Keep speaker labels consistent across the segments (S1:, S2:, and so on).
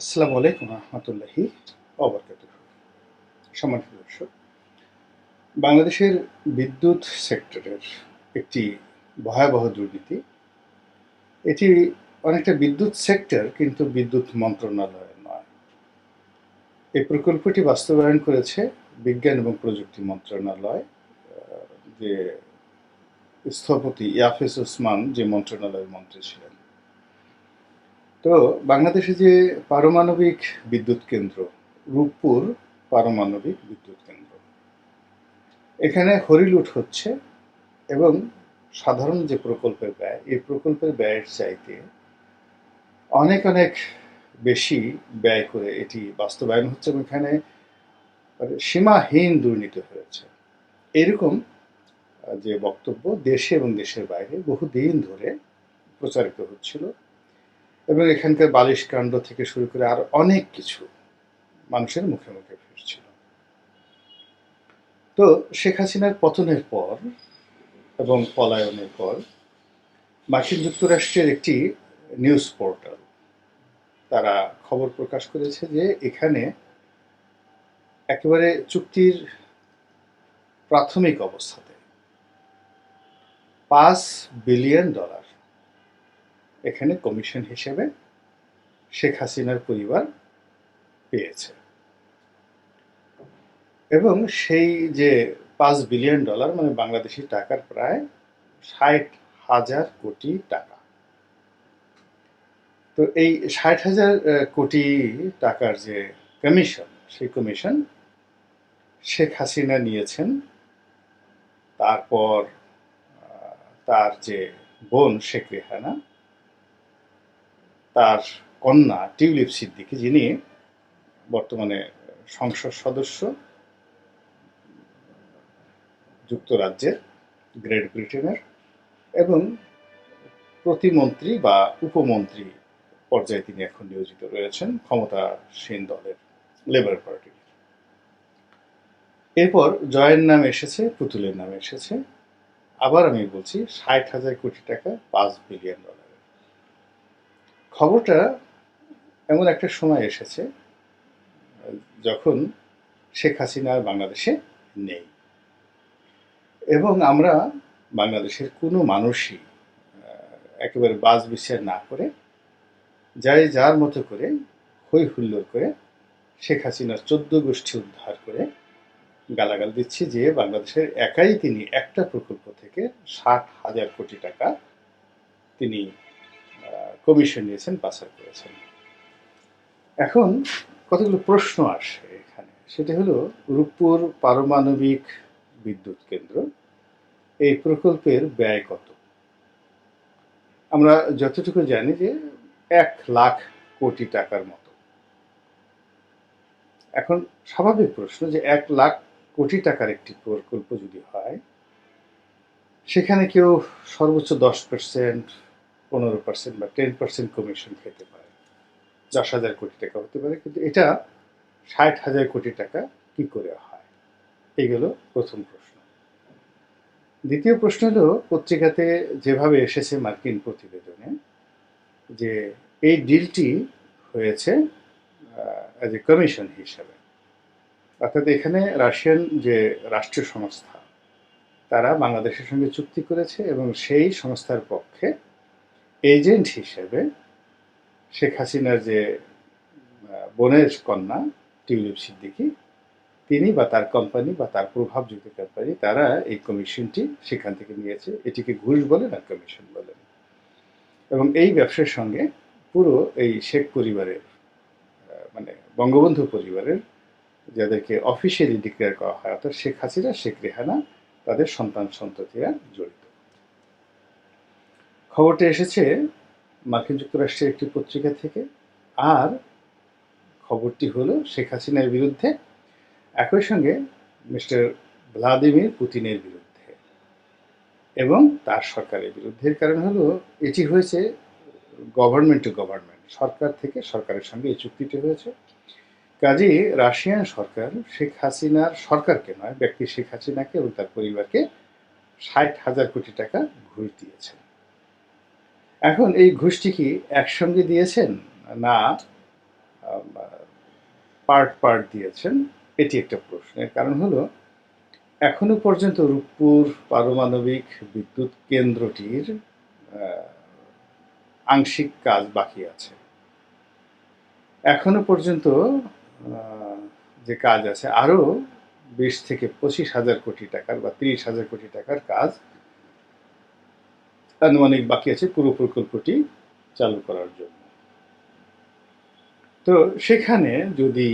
S1: আসসালামু আলাইকুম রহমতুল্লাহি অবরকাত সম্মানিত দর্শক, বাংলাদেশের বিদ্যুৎ সেক্টরের একটি ভয়াবহ দুর্নীতি। এটি অনেকটা বিদ্যুৎ সেক্টর, কিন্তু বিদ্যুৎ মন্ত্রণালয়ের নয়। এই প্রকল্পটি বাস্তবায়ন করেছে বিজ্ঞান এবং প্রযুক্তি মন্ত্রণালয় যে স্থপতি ইয়াফিস ওসমান যে মন্ত্রণালয়ের মন্ত্রী ছিলেন। তো বাংলাদেশে যে পারমাণবিক বিদ্যুৎ কেন্দ্র, রূপপুর পারমাণবিক বিদ্যুৎ কেন্দ্র, এখানে হরিলুট হচ্ছে এবং সাধারণ যে প্রকল্পের ব্যয়, এই প্রকল্পের ব্যয়ের চাইতে অনেক অনেক বেশি ব্যয় করে এটি বাস্তবায়ন হচ্ছে এবং এখানে মানে সীমাহীন দুর্নীতি হয়েছে। এরকম যে বক্তব্য দেশে এবং দেশের বাইরে বহুদিন ধরে প্রচারিত হচ্ছিল। এবং এখানকার বালিশ কাণ্ড থেকে শুরু করে আর অনেক কিছু মানুষের মুখে মুখে ফিরছিল। তো শেখ হাসিনার পতনের পর এবং পলায়নের পর মার্কিন যুক্তরাষ্ট্রের একটি নিউজ পোর্টাল, তারা খবর প্রকাশ করেছে যে এখানে একেবারে চুক্তির প্রাথমিক অবস্থাতে পাঁচ বিলিয়ন ডলার এখানে কমিশন হিসেবে শেখ হাসিনার পরিবার পেয়েছে। এবং সেই যে পাঁচ বিলিয়ন ডলার মানে বাংলাদেশি টাকার প্রায় ষাট হাজার কোটি টাকা। তো এই ষাট হাজার কোটি টাকার যে কমিশন, সেই কমিশন শেখ হাসিনা নিয়েছেন। তারপর তার যে বোন শেখ রেহানা তার কন্যা টিউলিপ সিদ্দিকি, যিনি বর্তমানে সংসদ সদস্য যুক্তরাজ্যের গ্রেট ব্রিটেনের এবং প্রতিমন্ত্রী বা উপমন্ত্রী পর্যায়ে তিনি এখন নিয়োজিত রয়েছেন ক্ষমতাসীন দলের লেবার পার্টির এরপর জয়ের নাম এসেছে, পুতুলের নাম এসেছে। আবার আমি বলছি, ষাট হাজার কোটি টাকা পাঁচ বিলিয়ন ডলারের খবরটা এমন একটা সময় এসেছে, যখন শেখ হাসিনা বাংলাদেশে নেই। এবং আমরা বাংলাদেশের কোনো মানুষই একেবারে বাজ বিচার না করে, যাই যার মতো করে হই হুল্লোড় করে শেখ হাসিনার চোদ্দ গোষ্ঠী উদ্ধার করে গালাগাল দিচ্ছি যে বাংলাদেশের একাই তিনি একটা প্রকল্প থেকে ষাট হাজার কোটি টাকা তিনি কমিশন নিয়েছেন, পাচার করেছেন। এখন কতগুলো প্রশ্ন আসে এখানে? সেটা হলো, রূপপুর পারমাণবিক বিদ্যুৎ কেন্দ্র, এই প্রকল্পের ব্যয় কত? আমরা যতটুকু জানি যে, এক লাখ কোটি টাকার মতো। এখন স্বাভাবিক প্রশ্ন যে, এক লাখ কোটি টাকার একটি প্রকল্প যদি হয়, সেখানে কেউ সর্বোচ্চ দশ পার্সেন্ট পনেরো পার্সেন্ট বা টেন পার্সেন্ট কমিশন খেতে পারে। দশ হাজার কোটি টাকা হতে পারে, কিন্তু এটা ষাট হাজার কোটি টাকা কি করে হয়? এইগুলো প্রথম প্রশ্ন। দ্বিতীয় প্রশ্ন হলো, পত্রিকাতে যেভাবে এসেছে মার্কিন প্রতিবেদনে, যে এই ডিলটি হয়েছে অ্যাজ এ কমিশন হিসাবে। অর্থাৎ এখানে রাশিয়ান যে রাষ্ট্রীয় সংস্থা তারা বাংলাদেশের সঙ্গে চুক্তি করেছে এবং সেই সংস্থার পক্ষে এজেন্ট হিসেবে শেখ হাসিনার যে বোনের কন্যা টিউলিপ সিদ্দিকি, তিনি বা তার কোম্পানি বা তার প্রভাবযুক্ত কোম্পানি তারা এই কমিশনটি সেখান থেকে নিয়েছে। এটিকে ঘুষ বলেন আর কমিশন বলেন। এবং এই ব্যবসার সঙ্গে পুরো এই শেখ পরিবারের মানে বঙ্গবন্ধু পরিবারের যাদেরকে অফিসিয়ালি ডিক্লেয়ার করা হয়, অর্থাৎ শেখ হাসিনা, শেখ রেহানা, তাদের সন্তান সন্ততিরা জড়িত। খবরটা এসেছে মার্কিন যুক্তরাষ্ট্রের একটি পত্রিকা থেকে, আর খবরটি হলো শেখ হাসিনার বিরুদ্ধে, একই সঙ্গে মিস্টার ভ্লাদিমির পুতিনের বিরুদ্ধে এবং তার সরকারের বিরুদ্ধে। এর কারণ হলো, এটি হয়েছে গভর্নমেন্ট টু গভর্নমেন্ট সরকার থেকে সরকারের সঙ্গে এই চুক্তিটি হয়েছে। কাজেই রাশিয়ান সরকার শেখ হাসিনার সরকারকে নয়, ব্যক্তি শেখ হাসিনাকে এবং তার পরিবারকে ষাট হাজার কোটি টাকা ঘুষ দিয়েছেন এখন এই ঘুষটি কি একসঙ্গে দিয়েছেন? না, পার্ট পার্ট দিয়েছেন? এটি একটা প্রশ্নের কারণ হলো, এখনও পর্যন্ত রূপপুর পারমাণবিক বিদ্যুৎ কেন্দ্রটির আংশিক কাজ বাকি আছে। এখনও পর্যন্ত যে কাজ আছে আরও বিশ থেকে পঁচিশ হাজার কোটি টাকার বা তিরিশ হাজার কোটি টাকার কাজ আনুমানিক বাকি আছে পুরো প্রকল্পটি চালু করার জন্য। তো সেখানে যদি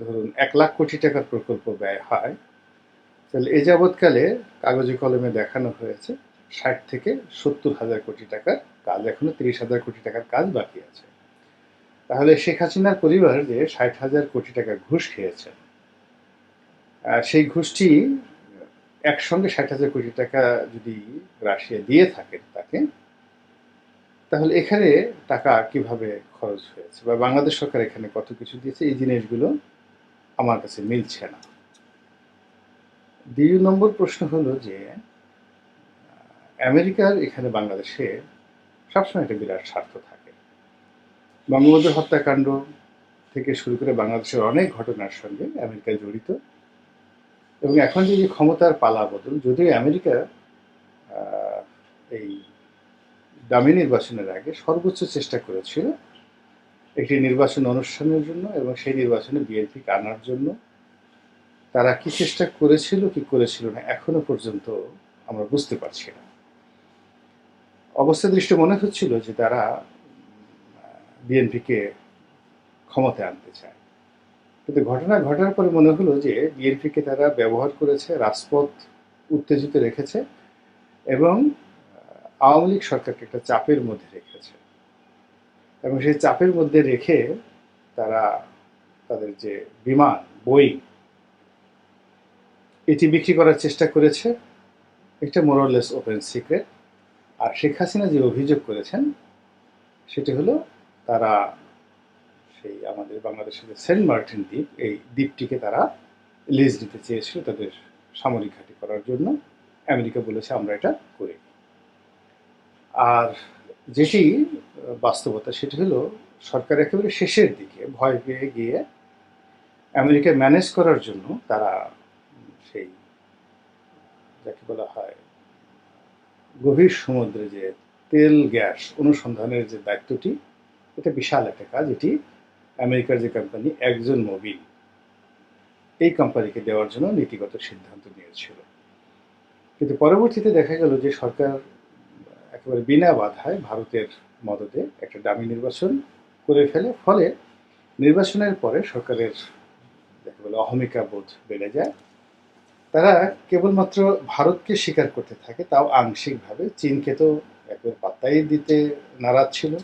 S1: ধরুন এক লাখ কোটি টাকার প্রকল্প ব্যয় হয় তাহলে এ যাবৎকালে কাগজে কলমে দেখানো হয়েছে ষাট থেকে সত্তর হাজার কোটি টাকার কাজ এখনও তিরিশ হাজার কোটি টাকার কাজ বাকি আছে। তাহলে শেখ হাসিনার পরিবার যে ষাট হাজার কোটি টাকা ঘুষ খেয়েছে আহ, সেই ঘুষটি একসঙ্গে ষাট হাজার কোটি টাকা যদি রাশিয়া দিয়ে থাকেন তাকে, তাহলে এখানে টাকা কীভাবে খরচ হয়েছে? বা বাংলাদেশ সরকার এখানে কত কিছু দিয়েছে? এই জিনিসগুলো আমার কাছে মিলছে না। দ্বিতীয় নম্বর প্রশ্ন হলো যে, আমেরিকার এখানে বাংলাদেশে সবসময় একটা বিরাট স্বার্থ থাকে। বঙ্গবন্ধু হত্যাকাণ্ড থেকে শুরু করে বাংলাদেশের অনেক ঘটনার সঙ্গে আমেরিকা জড়িত। এবং এখন যে যে ক্ষমতার পালা বদল, যদিও আমেরিকা এই দামি নির্বাচনের আগে সর্বোচ্চ চেষ্টা করেছিল একটি নির্বাচন অনুষ্ঠানের জন্য এবং সেই নির্বাচনে বিএনপিকে আনার জন্য। তারা কি চেষ্টা করেছিল, কি করেছিল না, এখনও পর্যন্ত আমরা বুঝতে পারছি না। অবস্থা দৃষ্টি মনে হচ্ছিল যে তারা বিএনপিকে ক্ষমতায় আনতে চায়। কিন্তু ঘটনা ঘটার পরে মনে হলো যে বিএনপিকে তারা ব্যবহার করেছে, রাজপথ উত্তেজিত রেখেছে এবং আওয়ামী লীগ সরকারকে একটা চাপের মধ্যে রেখেছে। এবং সেই চাপের মধ্যে রেখে তারা তাদের যে বিমান বই এটি বিক্রি করার চেষ্টা করেছে। একটা more or less open secret. আর শেখ হাসিনা যে অভিযোগ করেছেন, সেটি হলো তারা সেই আমাদের বাংলাদেশের সেন্ট মার্টিন দ্বীপ, এই দ্বীপটিকে তারা লিজ দিতে চেয়েছিল তাদের সামরিক ঘাঁটি করার জন্য। আমেরিকা বলেছে, আমরা এটা করি আর যেটি বাস্তবতা সেটি হলো, সরকার একেবারে শেষের দিকে ভয় পেয়ে গিয়ে আমেরিকা ম্যানেজ করার জন্য তারা, সেই, যাকে বলা হয়, গভীর সমুদ্রে যে তেল গ্যাস অনুসন্ধানের যে দায়িত্বটি, এটা বিশাল একটা কাজ। এটি আমেরিকার যে কোম্পানি একজন মোবিল এই কোম্পানিকে দেওয়ার জন্য নীতিগত সিদ্ধান্ত নিয়েছিল। কিন্তু পরবর্তীতে দেখা গেল যে সরকার একেবারে বিনা বাধায় ভারতের মদতে একটা দামি নির্বাচন করে ফেলে, ফলে নির্বাচনের পরে সরকারের যাকে বলে অহমিকা বোধ বেড়ে যায়। তারা কেবলমাত্র ভারতকে স্বীকার করতে থাকে, তাও আংশিকভাবে। চীনকে তো একবার পাত্তাই দিতে নারাজ ছিল।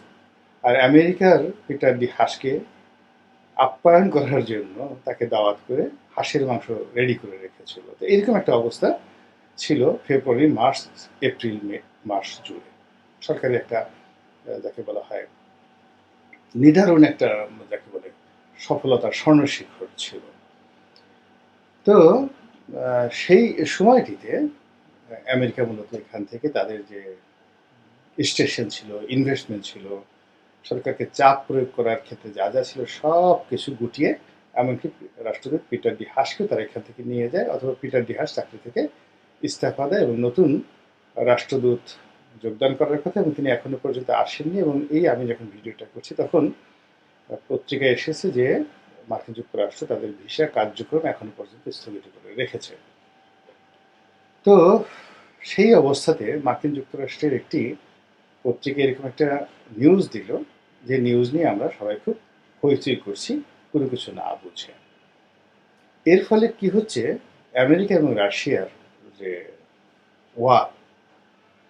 S1: আর আমেরিকার পিটার ডি হাসকে আপ্যায়ন করার জন্য তাকে দাওয়াত করে হাঁসের মাংস রেডি করে রেখেছিল। তো এরকম একটা অবস্থা ছিল February March April May March জুড়ে সরকারি একটা যাকে বলা হয়, নির্ধারণ একটা, যাকে বলে, সফলতার স্বর্ণশিখর ছিল। তো সেই সময়টিতে আমেরিকা মূলত এখান থেকে তাদের যে স্টেশন ছিল ইনভেস্টমেন্ট ছিল সরকারকে চাপ প্রয়োগ করার ক্ষেত্রে যা যা ছিল সব কিছু গুটিয়ে এমনকি রাষ্ট্রদূত পিটার ডি হাসকে তারা এখান থেকে নিয়ে যায় অথবা পিটার ডি হাস চাকরি থেকে ইস্তফা দেয় এবং নতুন রাষ্ট্রদূত যোগদান করার কথা এবং তিনি এখনও পর্যন্ত আসেননি এবং এই আমি যখন ভিডিওটা করছি তখন পত্রিকায় এসেছে যে মার্কিন যুক্তরাষ্ট্র তাদের ভিসা কার্যক্রম এখনও পর্যন্ত স্থগিত করে রেখেছে। তো সেই অবস্থাতে মার্কিন যুক্তরাষ্ট্রের একটি পত্রিকা এরকম একটা নিউজ দিল যে নিউজ নিয়ে আমরা সবাই খুব হইচই করছি, কোনো কিছু না বুঝে। এর ফলে কি হচ্ছে, আমেরিকা এবং রাশিয়ার যে ওয়ার,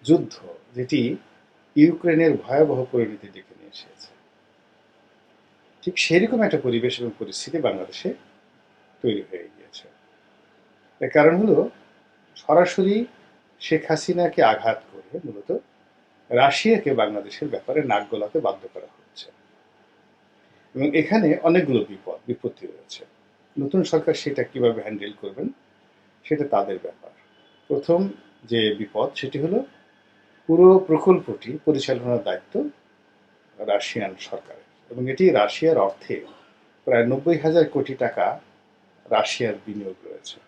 S1: যুদ্ধ, যেটি ইউক্রেনের ভয়াবহ পরিণতির দিকে নিয়ে এসেছে। ঠিক সেরকম একটা পরিবেশ এবং পরিস্থিতি বাংলাদেশে তৈরি হয়ে গিয়েছে। এর কারণ হলো, সরাসরি শেখ হাসিনাকে আঘাত করে মূলত রাশিয়াকে বাংলাদেশের ব্যাপারে নাক গলাতে বাধ্য করা হচ্ছে। এবং এখানে অনেকগুলো বিপদ, বিপত্তি রয়েছে। নতুন সরকার সেটা কীভাবে হ্যান্ডেল করবেন, সেটা তাদের ব্যাপার। প্রথম যে বিপদ, সেটি হলো পুরো প্রকল্পটি পরিচালনার দায়িত্ব রাশিয়ান সরকারের। এবং এটি রাশিয়ার অর্থে প্রায় নব্বই হাজার কোটি টাকা রাশিয়ার বিনিয়োগ রয়েছে।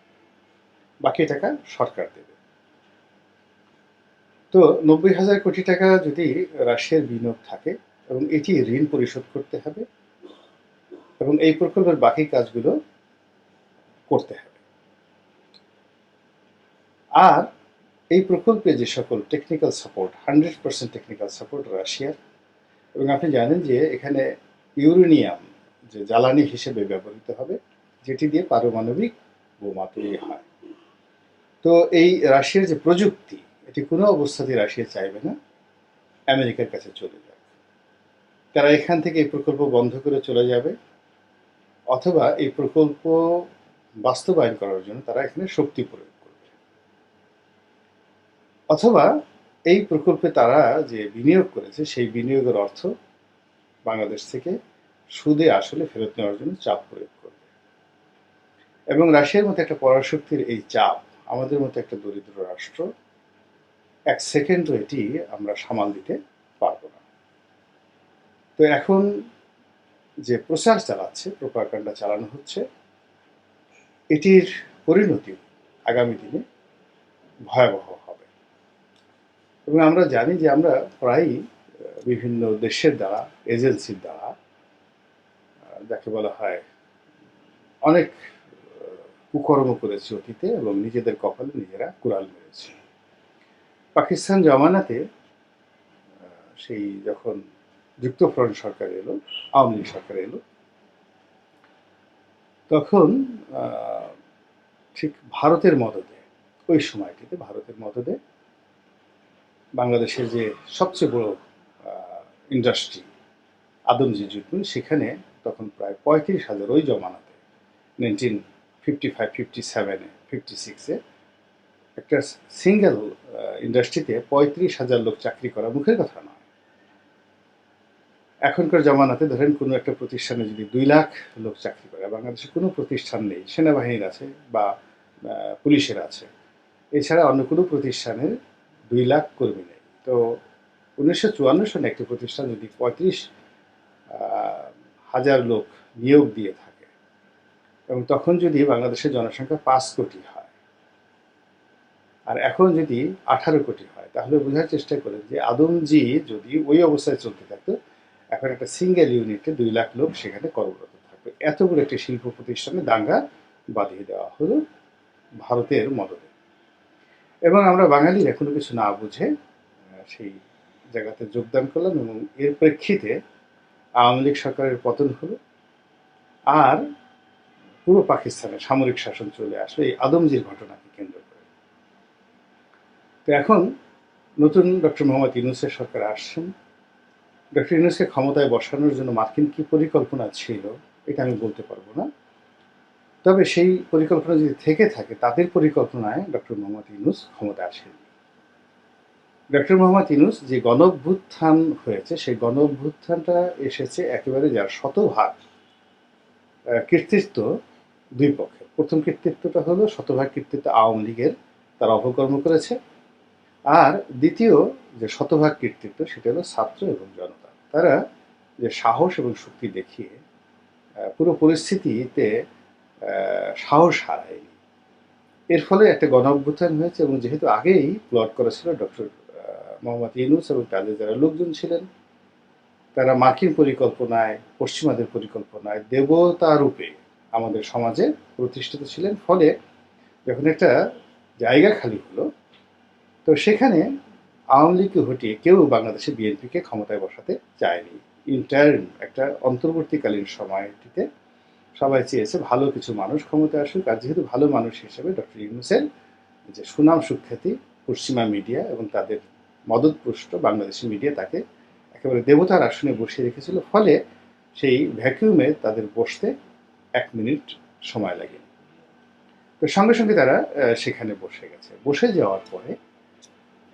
S1: বাকি টাকা সরকার দেবে। তো নব্বই হাজার কোটি টাকা যদি রাশিয়ার বিনিয়োগ থাকে, এবং এটি ঋণ পরিশোধ করতে হবে, এবং এই প্রকল্পের বাকি কাজগুলো করতে হবে। আর এই প্রকল্পে যে সকল technical support hundred percent technical support রাশিয়ার, এবং আপনি জানেন যে এখানে ইউরেনিয়াম যে জ্বালানি হিসেবে ব্যবহৃত হবে, যেটি দিয়ে পারমাণবিক বোমা তৈরি হয়। তো এই রাশিয়ার যে প্রযুক্তি এটি কোনো অবস্থাতেই রাশিয়া চাইবে না, আমেরিকার কাছে চলে যাবে। তারা এখান থেকে এই প্রকল্প বন্ধ করে চলে যাবে, অথবা এই প্রকল্প বাস্তবায়ন করার জন্য তারা এখানে শক্তি প্রয়োগ করবে। অথবা এই প্রকল্পে তারা যে বিনিয়োগ করেছে, সেই বিনিয়োগের অর্থ বাংলাদেশ থেকে সুদে আসলে ফেরত নেওয়ার জন্য চাপ প্রয়োগ করবে। এবং রাশিয়ার মতো একটা পরাশক্তির এই চাপ আমাদের মতো একটা দরিদ্র রাষ্ট্র এক সেকেন্ডও এটি আমরা সামাল দিতে পারব না। তো এখন যে প্রচার চালাচ্ছে প্রোপাগান্ডা চালানো হচ্ছে, এটির পরিণতি আগামী দিনে ভয়াবহ হবে। এবং আমরা জানি যে আমরা প্রায়ই বিভিন্ন দেশের দ্বারা, এজেন্সির দ্বারা যাকে বলা হয়, অনেক কুকর্ম করেছি অতীতে এবং নিজেদের কপালে নিজেরা কুড়াল মেরেছি। পাকিস্তান জমানাতে সেই যখন যুক্তফ্রন্ট সরকার এলো, আওয়ামী লীগ সরকার এলো, তখন ঠিক ভারতের মদদে ওই সময়টিতে ভারতের মদদে বাংলাদেশের যে সবচেয়ে বড় ইন্ডাস্ট্রি আদমজি মিল সেখানে তখন প্রায় পঁয়ত্রিশ হাজার ওই জমানাতে নাইনটিন ফিফটি ফাইভ ফিফটি সেভেনে ফিফটি সিক্সে একটা সিঙ্গেল ইন্ডাস্ট্রিতে পঁয়ত্রিশ হাজার লোক চাকরি করা মুখের কথা নয়। এখনকার জমানাতে ধরেন কোনো একটা প্রতিষ্ঠানে যদি দুই লাখ লোক চাকরি করে, বাংলাদেশে কোনো প্রতিষ্ঠান নেই, সেনাবাহিনীর আছে বা পুলিশের আছে। এছাড়া অন্য কোনো প্রতিষ্ঠানের দুই লাখ কর্মী নেই। তো উনিশশো চুয়ান্ন সনে একটি প্রতিষ্ঠান যদি পঁয়ত্রিশ হাজার লোক নিয়োগ দিয়ে থাকে, এবং তখন যদি বাংলাদেশের জনসংখ্যা পাঁচ কোটি হয় আর এখন যদি আঠারো কোটি হয়, তাহলে বোঝার চেষ্টা করেন যে আদমজি যদি ওই অবস্থায় চলতে থাকতো, এখন একটা সিঙ্গেল ইউনিটে দুই লাখ লোক সেখানে কর্মরত থাকবে এতগুলো একটি শিল্প প্রতিষ্ঠানে দাঙ্গা বাঁধিয়ে দেওয়া হলো ভারতের মদদে। এবং আমরা বাঙালিরা কোনো কিছু না বুঝে সেই জায়গাতে যোগদান করলাম এবং এর প্রেক্ষিতে আওয়ামী লীগ সরকারের পতন হলো। আর পুরো পাকিস্তানে সামরিক শাসন চলে আসলো, এই আদমজির ঘটনাকে কেন্দ্র তো এখন নতুন ডক্টর মোহাম্মদ ইউনুসের সরকার আসছেন। ডক্টর ইউনুসকে ক্ষমতায় বসানোর জন্য মার্কিন কি পরিকল্পনা ছিল, এটা আমি বলতে পারব না। তবে সেই পরিকল্পনা যদি থেকে থাকে, তাদের পরিকল্পনায় ডক্টর মোহাম্মদ ইউনুস ক্ষমতায় আসেন। ডক্টর মোহাম্মদ ইউনুস যে গণ অভ্যুত্থান হয়েছে, সেই গণ অভ্যুত্থানটা এসেছে একেবারে যার শতভাগ কৃতিত্ব দুই পক্ষে প্রথম কৃতিত্বটা হলো, শতভাগ কৃতিত্ব আওয়ামী লীগের, তারা অপকর্ম করেছে। আর দ্বিতীয় যে শতভাগ কৃতিত্ব সেটা হলো ছাত্র এবং জনতা। তারা যে সাহস এবং শক্তি দেখিয়ে পুরো পরিস্থিতিতে সাহস হারায়নি এর ফলে একটা গণ অভ্যুত্থান হয়েছে এবং যেহেতু আগেই প্লট করা ছিল, ডক্টর মোহাম্মদ ইউনুস এবং তাদের যারা লোকজন ছিলেন, তারা মার্কিন পরিকল্পনায়, পশ্চিমাদের পরিকল্পনায় দেবতা রূপে আমাদের সমাজে প্রতিষ্ঠিত ছিলেন। ফলে যখন একটা জায়গা খালি হলো তো সেখানে আওয়ামী লীগকে হটিয়ে কেউ বাংলাদেশে বিএনপিকে ক্ষমতায় বসাতে চায়নি। ইন্টার্ন একটা অন্তর্বর্তীকালীন সময়টিতে সবাই চেয়েছে ভালো কিছু মানুষ ক্ষমতায় আসুক, আর যেহেতু ভালো মানুষ হিসেবে ডক্টর ইউনুসের যে সুনাম সুখ্যাতি পশ্চিমা মিডিয়া এবং তাদের মদতপুষ্ট বাংলাদেশি মিডিয়া তাকে একেবারে দেবতার আসনে বসিয়ে রেখেছিল, ফলে সেই ভ্যাকিউমে তাদের বসতে এক মিনিট সময় লাগে। তো সঙ্গে সঙ্গে তারা সেখানে বসে গেছে। বসে যাওয়ার পরে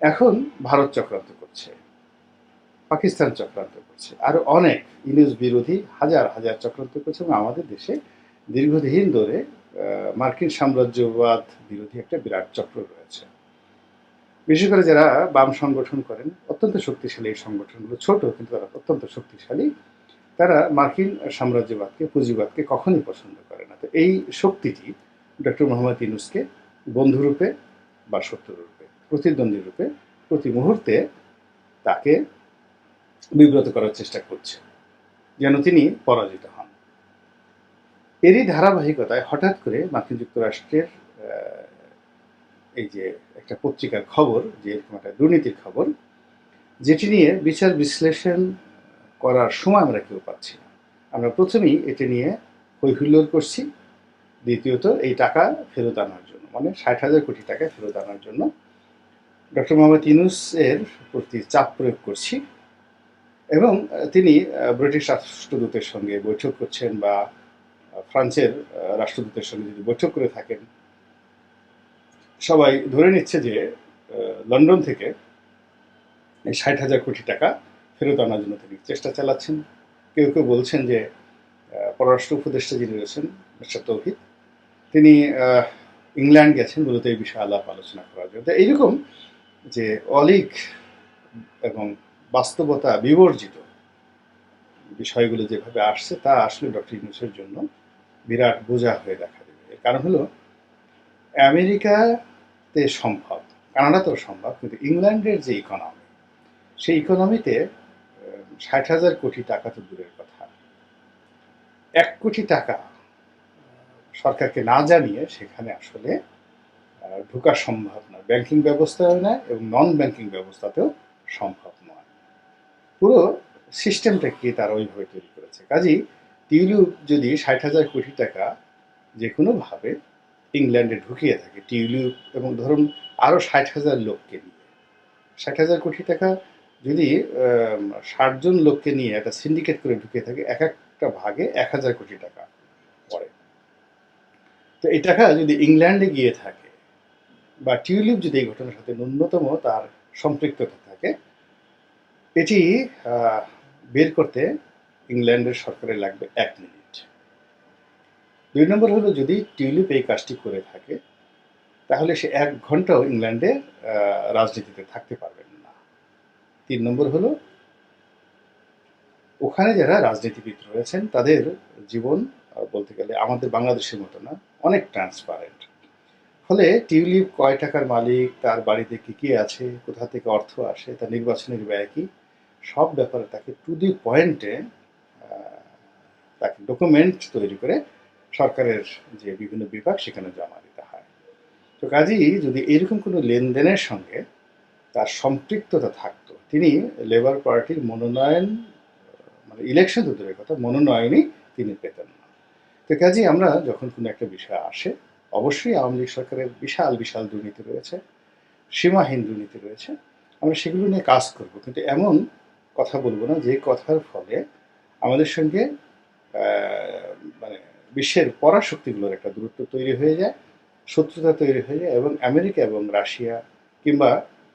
S1: এখন ভারত চক্রান্ত করছে, পাকিস্তান চক্রান্ত করছে, আরও অনেক ইউনিস বিরোধী হাজার হাজার চক্রান্ত করছে এবং আমাদের দেশে দীর্ঘদিন ধরে মার্কিন সাম্রাজ্যবাদ বিরোধী একটা বিরাট চক্র রয়েছে। বিশেষ করে যারা বাম সংগঠন করেন, অত্যন্ত শক্তিশালী এই সংগঠনগুলো ছোট, কিন্তু তারা অত্যন্ত শক্তিশালী, তারা মার্কিন সাম্রাজ্যবাদকে, পুঁজিবাদকে কখনই পছন্দ করে না। তো এই শক্তিটি ডক্টর মোহাম্মদ ইনুসকে বন্ধুরূপে বা শত্রুরূপে প্রতিদ্বন্দ্বী রূপে প্রতি মুহূর্তে তাকে বিব্রত করার চেষ্টা করছে, যেন তিনি পরাজিত হন। এরই ধারাবাহিকতায় হঠাৎ করে মার্কিন যুক্তরাষ্ট্রের এই যে একটা পত্রিকার খবর, যে এরকম একটা দুর্নীতির খবর, যেটি নিয়ে বিচার বিশ্লেষণ করার সময় আমরা কেউ পাচ্ছি না। আমরা প্রথমেই এটি নিয়ে হৈহুল্লোড় করছি। দ্বিতীয়ত, এই টাকা ফেরত আনার জন্য মানে ষাট হাজার কোটি টাকা ফেরত আনার জন্য ডক্টর মোহাম্মদ ইউনুসের প্রতি চাপ প্রয়োগ করছি এবং তিনি ব্রিটিশ রাষ্ট্রদূতের সঙ্গে বৈঠক করছেন বা ফ্রান্সের রাষ্ট্রদূতের সঙ্গে যদি বৈঠক করে থাকেন, সবাই ধরে নিচ্ছে যে লন্ডন থেকে ষাট হাজার কোটি টাকা ফেরত আনার জন্য তিনি চেষ্টা চালাচ্ছেন। কেউ কেউ বলছেন যে পররাষ্ট্র উপদেষ্টা যিনি রয়েছেন, মিস্টার তৌহিদ, তিনি ইংল্যান্ড গেছেন, মূলত এই বিষয়ে আলাপ আলোচনা করার জন্য। এইরকম যে অলিক এবং বাস্তবতা বিবর্জিত বিষয়গুলো যেভাবে আসছে, তা আসলে ডক্টর ইউনুসের জন্য বিরাট বোঝা হয়ে দেখা দেবে। এর কারণ হলো, আমেরিকাতে সম্ভব, কানাডাতেও সম্ভব, কিন্তু ইংল্যান্ডের যে ইকোনমি সেই ইকোনমিতে ষাট হাজার কোটি টাকা তো দূরের কথা। এক কোটি টাকা সরকারকে না জানিয়ে সেখানে আসলে ঢোকা সম্ভব নয়। ব্যাংকিং ব্যবস্থাও নয় এবং নন ব্যাংকিং ব্যবস্থাতেও সম্ভব নয়। পুরো সিস্টেমটাকে তারা ওইভাবে তৈরি করেছে? কাজেই টিউলিপ যদি ষাট হাজার কোটি টাকা যে কোনোভাবে ইংল্যান্ডে ঢুকিয়ে থাকে, টিউলিপ এবং ধরুন আরও ষাট হাজার লোককে নিয়ে। ষাট হাজার কোটি টাকা যদি ষাট জন লোককে নিয়ে একটা সিন্ডিকেট করে ঢুকিয়ে থাকে, এক একটা ভাগে এক হাজার কোটি টাকা পড়ে। তো এই টাকা যদি ইংল্যান্ডে গিয়ে থাকে বা টিউলিপ যদি এই ঘটনার সাথে ন্যূনতম তার সম্পৃক্ততা থাকে, এটি বের করতে ইংল্যান্ডের সরকারের লাগবে এক মিনিট। দুই নম্বর হলো, যদি টিউলিপ এই কাজটি করে থাকে, তাহলে সে এক ঘন্টাও ইংল্যান্ডে রাজনীতিতে থাকতে পারবেন না। তিন নম্বর হলো, ওখানে যারা রাজনীতিবিদ রয়েছেন, তাদের জীবন বলতে গেলে আমাদের বাংলাদেশের মতো না, অনেক ট্রান্সপারেন্ট ফলে টিউলিপ কয় টাকার মালিক, তার বাড়িতে কী কী আছে, কোথা থেকে অর্থ আসে, তার নির্বাচনের ব্যয় কি, সব ব্যাপারে তাকে টু দি পয়েন্টে তাকে ডকুমেন্ট তৈরি করে সরকারের যে বিভিন্ন বিভাগ সেখানে জমা দিতে হয়। তো কাজেই যদি এরকম কোনো লেনদেনের সঙ্গে তার সম্পৃক্ততা থাকতো, তিনি লেবার পার্টির মনোনয়ন মানে ইলেকশন তো দূরের কথা মনোনয়নই তিনি পেতেন না। তো কাজেই আমরা যখন কোনো একটা বিষয় আসে অবশ্যই আওয়ামী লীগ সরকারের বিশাল বিশাল দুর্নীতি রয়েছে, সীমাহীন দুর্নীতি রয়েছে। আমরা সেগুলো নিয়ে কাজ করব, কিন্তু এমন কথা বলব না যে কথার ফলে আমাদের সঙ্গে মানে বিশ্বের পরাশক্তিগুলোর একটা দূরত্ব তৈরি হয়ে যায়, শত্রুতা তৈরি হয়ে যায় এবং আমেরিকা এবং রাশিয়া কিংবা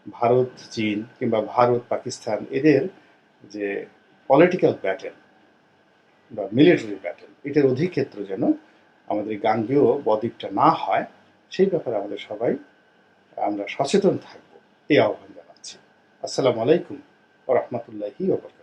S1: ভারত, চীন কিংবা ভারত, পাকিস্তান এদের যে পলিটিক্যাল ব্যাটেল বা মিলিটারি ব্যাটেল এটার অধিক্ষেত্র যেন আমাদের গাঙ্গেয় বদ্বীপটা না হয়, সেই ব্যাপারে আমাদের সবাই আমরা সচেতন থাকব। এই আহ্বান জানাচ্ছি। আসসালামু আলাইকুম রহমতুল্লাহি ওবরকাত